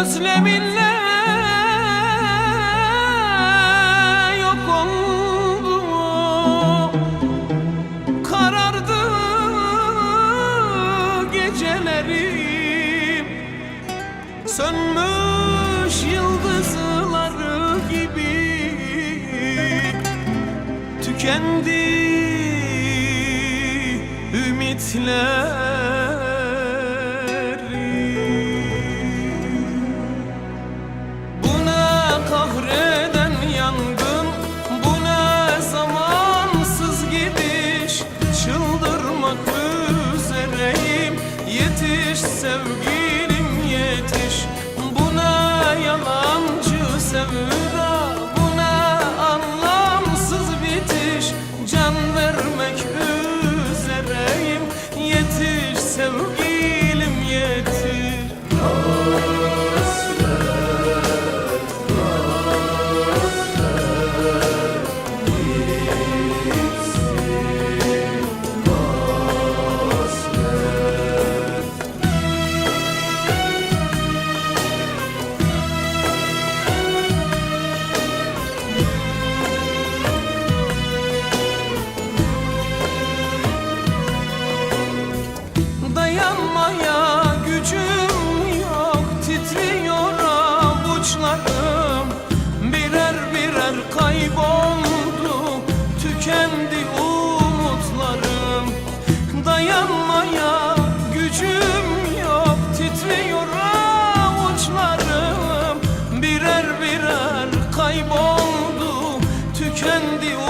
Özleminle Tükendi ümitlerim Buna kahreden yangın Bu ne zamansız gidiş Çıldırmak üzereyim. Yetiş sevgilim Tükendi umutlarım. Dayanmaya gücüm yok Titriyor avuçlarım. Birer birer kayboldu Tükendi umutlarım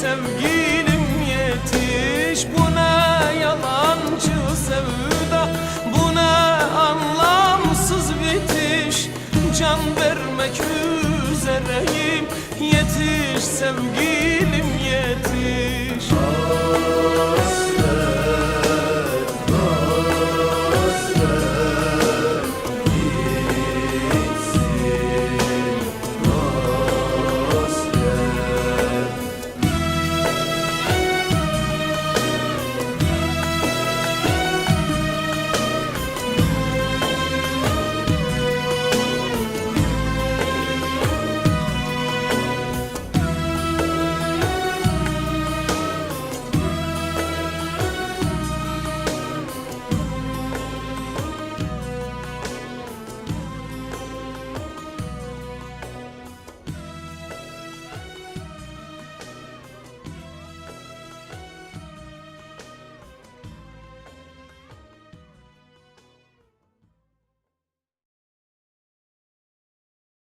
sevgilim yetiş. Buna yalancı sevda Buna anlamsız bitiş. Can vermek üzereyim. Yetiş sevgilim